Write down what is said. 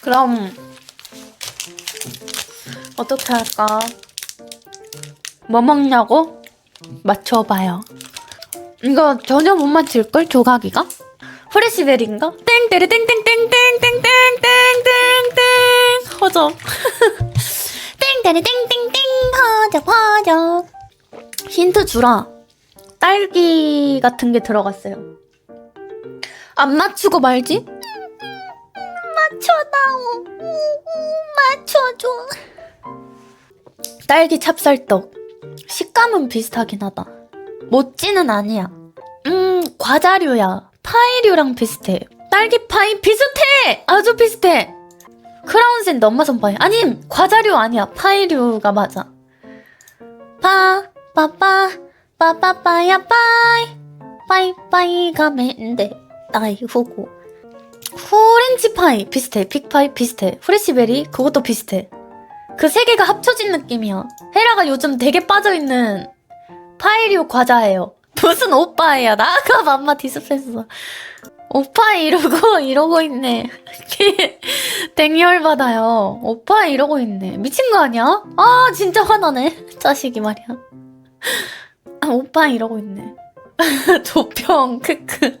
그럼 어떻게 할까? 뭐 먹냐고? 맞춰봐요. 이거 전혀 못 맞힐걸 조각이가? 프레시베리인가? 땡때르 땡땡땡땡땡땡땡땡땡 허접 땡때르 땡땡땡 허접 허접 힌트 주라 딸기 같은 게 들어갔어요 안 맞추고 말지? 맞춰다오. 맞춰줘. 딸기 찹쌀떡. 식감은 비슷하긴 하다. 모찌는 아니야. 음 과자류야. 파이류랑 비슷해. 딸기 파이 비슷해! 아주 비슷해! 크라운센 엄마선 파이. 아님 과자류 아니야. 파이류가 맞아. 파 빠빠 빠빠빠야 빠이. 빠이빠이가 맨데 나이 후고. 오렌지 파이 비슷해 빅파이 비슷해 프레시베리 그것도 비슷해. 그 세 개가 합쳐진 느낌이야. 헤라가 요즘 되게 빠져있는 파이류 과자예요. 무슨 오빠예요? 나가 맘마 디스패스 오빠 이러고 이러고 있네. 땡열 받아요. 오빠 이러고 있네. 미친 거 아니야? 아 진짜 화나네. 자식이 말이야. 아, 오빠 이러고 있네. 조평 크크